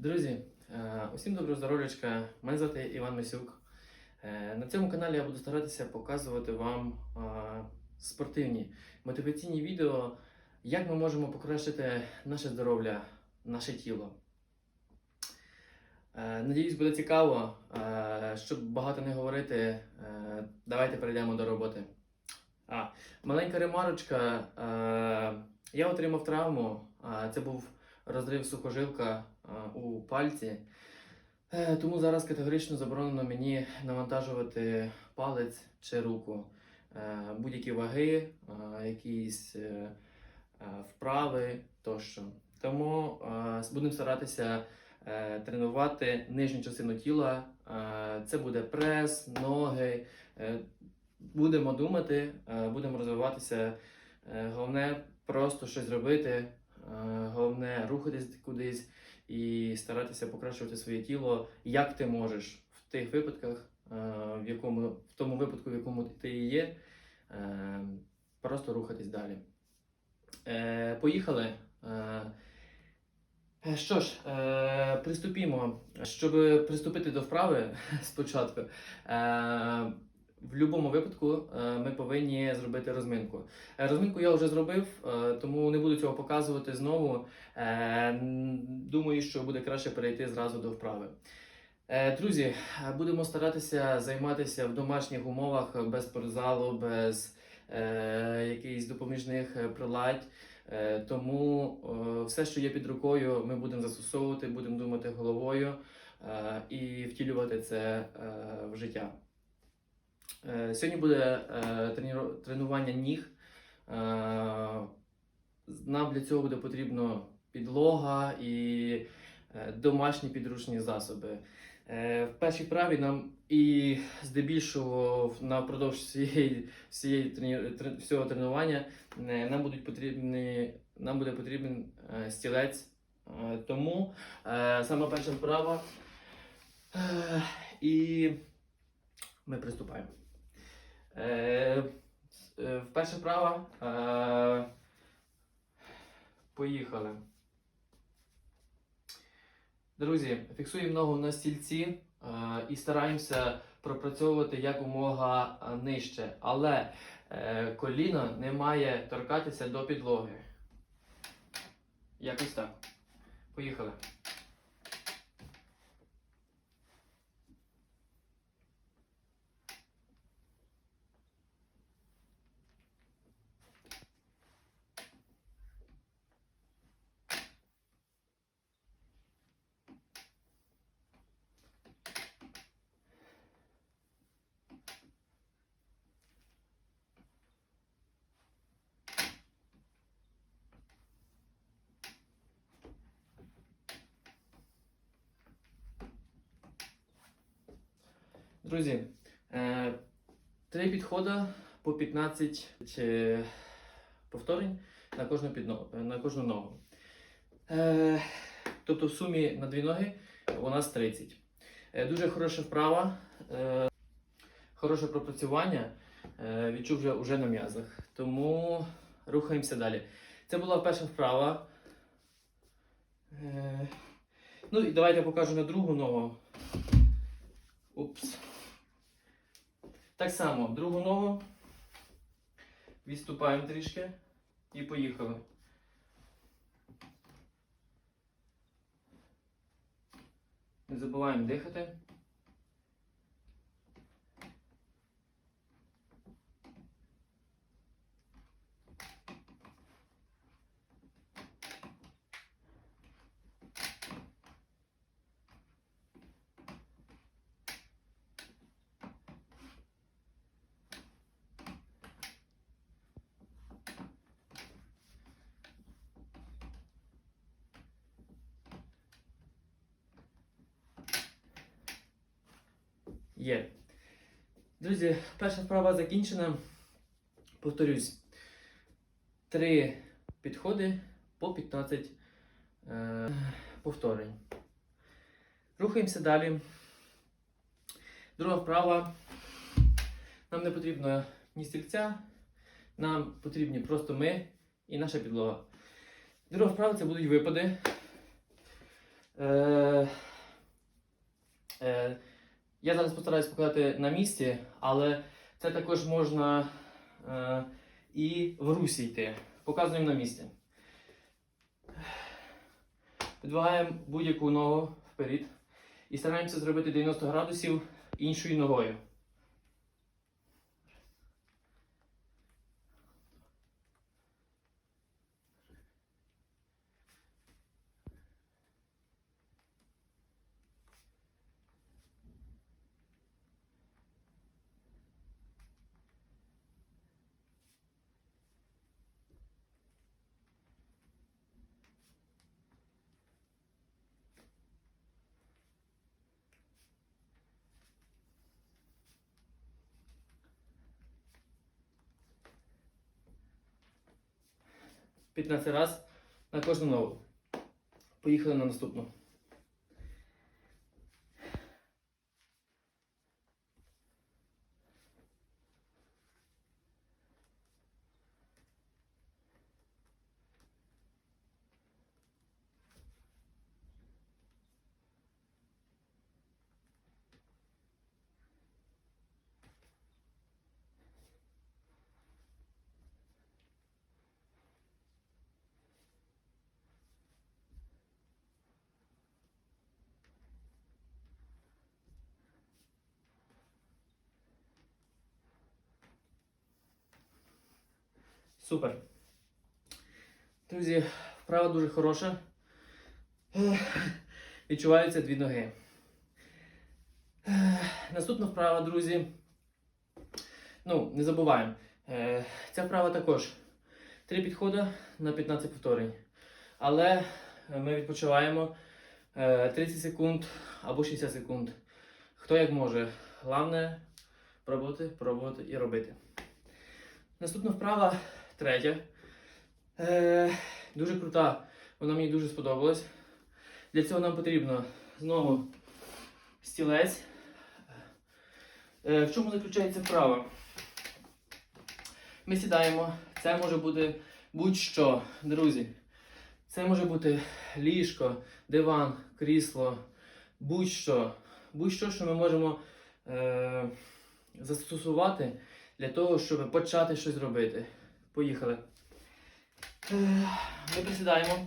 Друзі, е, усім доброго здоров'ячка. Мене звати Іван Мисюк. Е, На цьому каналі я буду старатися показувати вам е, спортивні мотиваційні відео, як ми можемо покращити наше здоров'я, наше тіло. Надіюсь, буде цікаво. Щоб багато не говорити, давайте перейдемо до роботи. А, маленька ремарочка. Я отримав травму. Це був розрив сухожилка у пальці. Е, Тому зараз категорично заборонено мені навантажувати палець чи руку. Е, Будь-які ваги, е, якісь вправи тощо. Тому будемо старатися тренувати нижню частину тіла. Це буде прес, ноги. Будемо думати, будемо розвиватися. Головне просто щось робити. Е, Головне рухатись кудись і старатися покращувати своє тіло, як ти можеш в тих випадках, е, в якому в тому випадку, в якому ти є, е, просто рухатись далі. Поїхали. Що ж, приступімо. Щоб приступити до вправи спочатку, в будь-якому випадку е, ми повинні зробити розминку. Е, Розминку я вже зробив, е, тому не буду цього показувати знову. Думаю, що буде краще перейти зразу до вправи. Друзі, будемо старатися займатися в домашніх умовах без спортзалу, без якихось допоміжних приладь. Тому все, що є під рукою, ми будемо застосовувати, будемо думати головою і втілювати це в життя. Е, Сьогодні буде е, тренування ніг. Е, Нам для цього буде потрібно підлога і домашні підручні засоби. В першій вправі нам і здебільшого напродовж всієї, всієї всього тренування нам будуть потрібні, нам буде потрібен стілець. Тому саме перша вправа. І ми приступаємо. Е, е, Перша вправа. Е, Поїхали. Друзі, фіксуємо ногу на стільці і стараємося пропрацьовувати якомога нижче. Але коліно не має торкатися до підлоги. Якось так. Поїхали. Друзі, е, три підходи по 15 повторень на кожну, підно- на кожну ногу. Е, тобто в сумі на дві ноги у нас 30. Е, дуже хороша вправа, е, хороше пропрацювання. Е, відчув вже, вже на м'язах. Тому рухаємося далі. Це була перша вправа. Е, ну і давайте я покажу на другу ногу. Упс. Так само, другу ногу. Відступаємо трішки і поїхали. Не забуваємо дихати. Є. Друзі, перша вправа закінчена. Повторюсь. Три підходи по 15 е, повторень. Рухаємося далі. Друга вправа. Нам не потрібно ні стільця, нам потрібні просто ми і наша підлога. Друга вправа це будуть випади. Е, Я зараз постараюсь показати на місці, але це також можна е, і в русі йти. Показуємо на місці. Підвагаємо будь-яку ногу вперед і стараємося зробити 90 градусів іншою ногою. – 15 раз на кожну ногу. Поїхали на наступну. Супер. Друзі, вправа дуже хороша. Відчуваються дві ноги. Наступна вправа, друзі. Ну, не забуваємо. Е, Ця вправа також. Три підходи на 15 повторень. Але ми відпочиваємо е, 30 секунд або 60 секунд. Хто як може. Головне пробувати, пробувати і робити. Наступна вправа третя. Е, дуже крута. Вона мені дуже сподобалась. Для цього нам потрібно знову стілець. Е, в чому заключається вправа? Ми сідаємо. Це може бути будь-що, друзі. Це може бути ліжко, диван, крісло, будь-що. Будь-що, що ми можемо е, застосувати для того, щоб почати щось робити. Поїхали. Е, Ми присідаємо.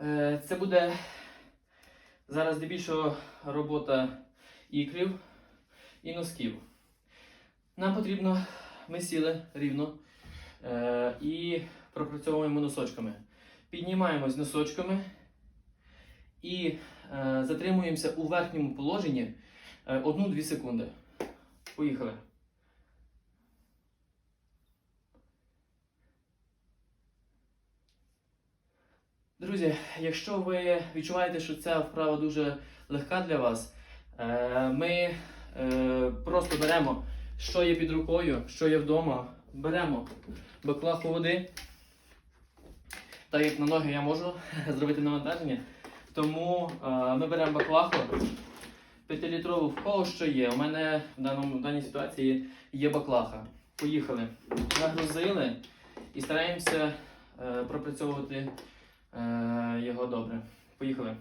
Е, Це буде зараз здебільшого робота ікрів і носків. Нам потрібно, ми сіли рівно е, і пропрацьовуємо носочками. Піднімаємось носочками і затримуємося у верхньому положенні 1-2 секунди. Поїхали. Друзі, якщо ви відчуваєте, що ця вправа дуже легка для вас, е, ми е, просто беремо, що є під рукою, що є вдома, беремо баклаху води. Так як на ноги я можу зробити навантаження. Тому е, ми беремо баклаху 5-літрову в кого що є. У мене в, даному, в даній ситуації є баклаха. Поїхали. Нагрузили і стараємося пропрацьовувати його добре. Поїхали.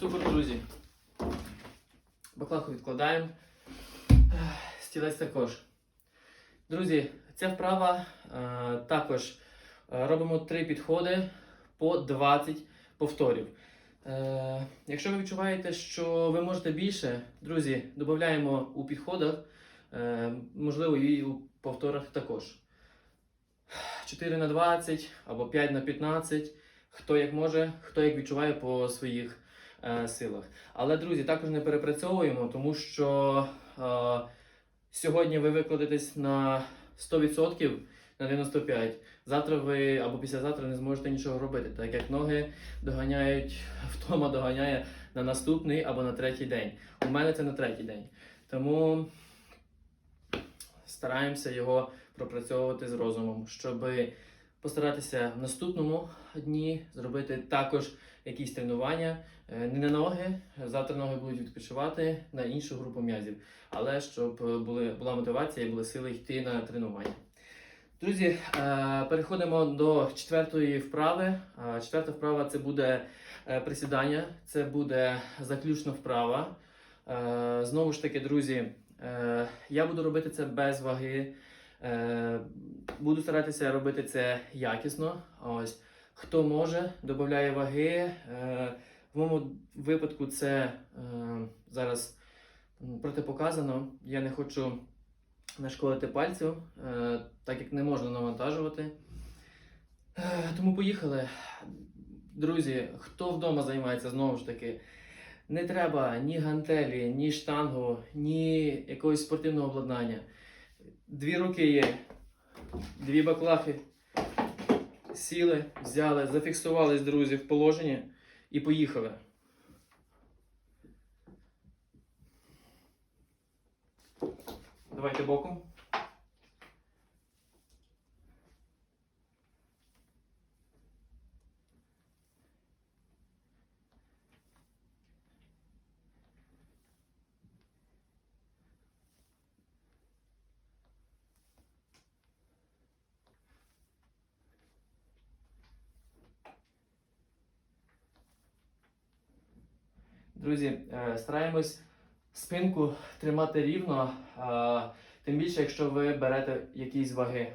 Супер, друзі. Баклаху відкладаємо. Стілець також. Друзі, ця вправа е, також е, робимо три підходи по 20 повторів. Е, якщо ви відчуваєте, що ви можете більше, друзі, додаємо у підходах, е, можливо, і у повторах також. 4 на 20 або 5 на 15, хто як може, хто як відчуває по своїх е, силах. Але, друзі, також не перепрацьовуємо, тому що е, сьогодні ви викладетесь на 100%, на 95%. Завтра ви або післязавтра не зможете нічого робити, так як ноги доганяють, втома доганяє на наступний або на третій день. У мене це на третій день. Тому стараємося його пропрацьовувати з розумом, щоб постаратися в наступному дні зробити також якісь тренування. Е, Не на ноги, завтра ноги будуть відпочивати на іншу групу м'язів, але щоб були, була мотивація і були сили йти на тренування. Друзі, е, переходимо до четвертої вправи. Е, Четверта вправа це буде е, присідання, це буде заключна вправа. Е, Знову ж таки, друзі, е, я буду робити це без ваги. Е, Буду старатися робити це якісно. Ось хто може, додає ваги. Е, В моєму випадку це е, зараз протипоказано. Я не хочу нашкодити пальцю, так як не можна навантажувати. Тому поїхали. Друзі, хто вдома займається знову ж таки, не треба ні гантелі, ні штангу, ні якогось спортивного обладнання. Дві руки є, дві баклахи. Сіли, взяли, зафіксувались, друзі, в положенні і поїхали. Давайте боком. Друзі, е, стараємось спинку тримати рівно, тим більше, якщо ви берете якісь ваги.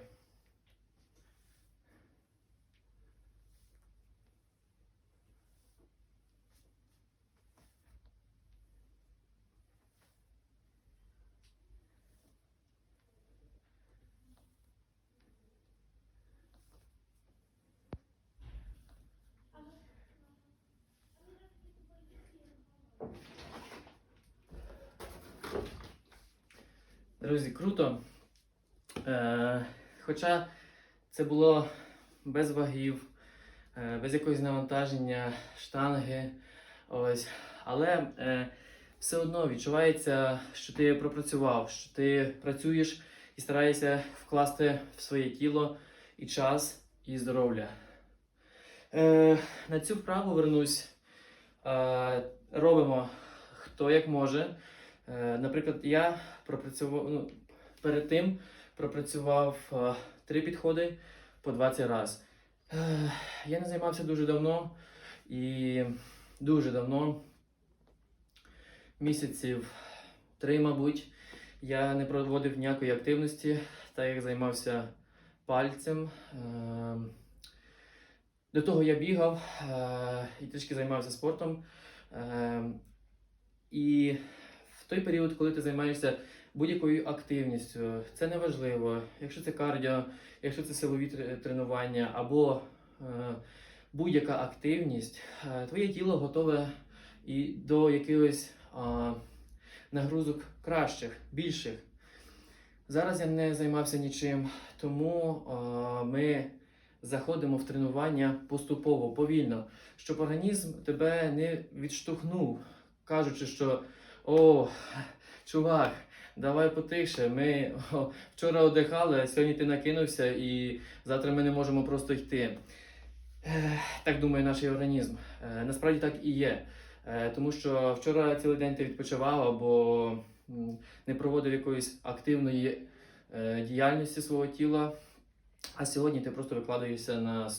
Друзі, круто. Е, хоча це було без вагів, е, без якогось навантаження, штанги. Ось. Але е, все одно відчувається, що ти пропрацював, що ти працюєш і стараєшся вкласти в своє тіло і час, і здоров'я. Е, на цю вправу вернусь. Е, робимо хто як може. Е, Наприклад, я пропрацював ну, перед тим пропрацював е, три підходи по 20 разів. Е, Я не займався дуже давно і дуже давно, місяців три, мабуть, я не проводив ніякої активності, так як займався пальцем. До того я бігав і трішки займався спортом. І той період, коли ти займаєшся будь-якою активністю, це не важливо. Якщо це кардіо, якщо це силові тренування або е, будь-яка активність, е, твоє тіло готове і до якихось е, нагрузок кращих, більших. Зараз я не займався нічим, тому е, ми заходимо в тренування поступово, повільно, щоб організм тебе не відштовхнув, кажучи, що о, чувак, давай потихше. Ми о, вчора одихали, а сьогодні ти накинувся і завтра ми не можемо просто йти. Ех, Так думає наш організм. Е, Насправді так і є. Е, Тому що вчора цілий день ти відпочивав або не проводив якоїсь активної е, діяльності свого тіла, а сьогодні ти просто викладаєшся на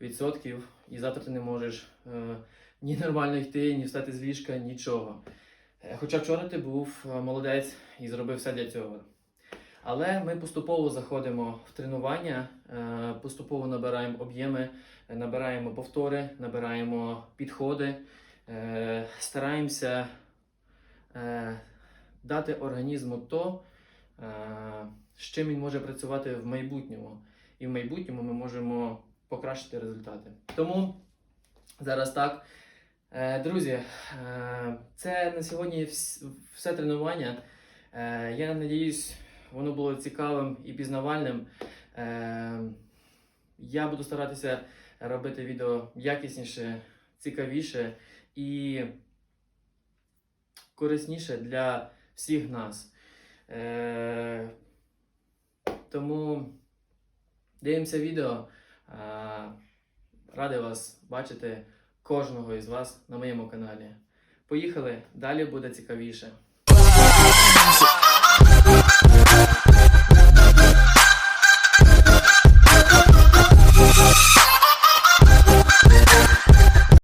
100% і завтра ти не можеш е, ні нормально йти, ні встати з ліжка, нічого. Е, Хоча вчора ти був е, молодець і зробив все для цього. Але ми поступово заходимо в тренування, е, поступово набираємо об'єми, набираємо повтори, набираємо підходи, стараємося дати організму то, з чим він може працювати в майбутньому. і в майбутньому ми можемо покращити результати. Тому зараз так. Е, Друзі, е, це на сьогодні все тренування. Е, Я надіюсь, воно було цікавим і пізнавальним. Я буду старатися робити відео якісніше, цікавіше і корисніше для всіх нас. Тому дивимося відео. Радий вас бачити кожного із вас на моєму каналі. Поїхали, далі буде цікавіше.